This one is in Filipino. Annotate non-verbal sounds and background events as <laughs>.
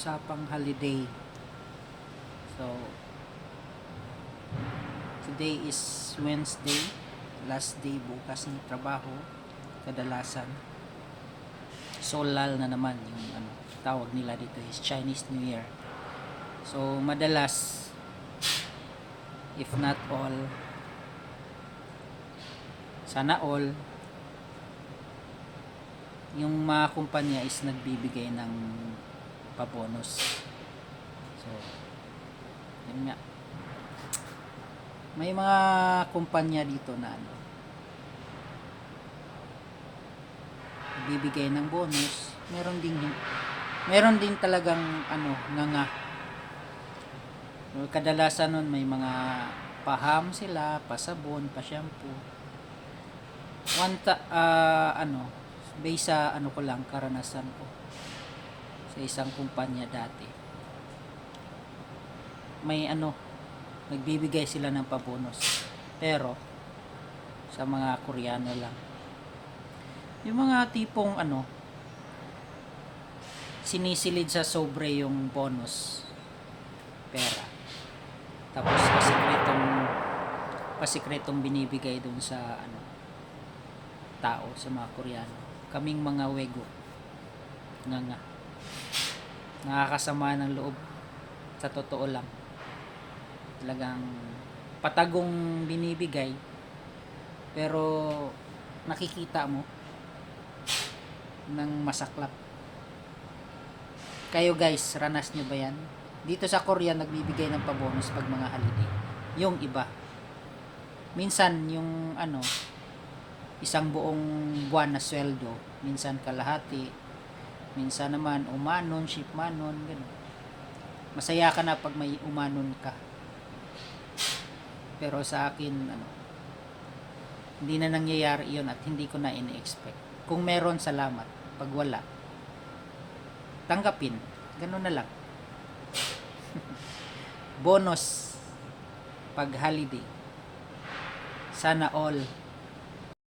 usapang holiday. So, today is Wednesday, last day bukas ng trabaho, kadalasan. Solal na naman yung ano, tawag nila dito is Chinese New Year. So, madalas, if not all, sana all, yung mga kumpanya is nagbibigay ng pabonus. So, yun nga. May mga kumpanya dito na ano, bibigay ng bonus. Meron din meron din talagang ano, nga. Kadalasan nun may mga paham sila, pasabon, pa-shampoo. One ta- ah, ano, based sa ano ko lang, karanasan ko sa isang kumpanya dati. May ano, nagbibigay sila ng pabonus. Pero, sa mga Koreano lang. Yung mga tipong ano, sinisilid sa sobre yung bonus pera. Tapos pasikretong pasikretong binibigay dun sa ano tao sa mga Koreano. Kaming mga wego. Nga nga. Nakakasama ng loob. Sa totoo lang. Talagang patagong binibigay. Pero nakikita mo ng masaklap. Kayo guys, ranas nyo ba yan? Dito sa Korea, nagbibigay ng pabonus pag mga holiday. Yung iba. Minsan, yung ano, isang buong buwan na sweldo, minsan kalahati, minsan naman umanon, shipmanon, gano'n. Masaya ka na pag may umanon ka. Pero sa akin, ano, hindi na nangyayari iyon at hindi ko na ini-expect. Kung meron, salamat. Pag wala, tanggapin. Ganun na lang. <laughs> Bonus pag holiday. Sana all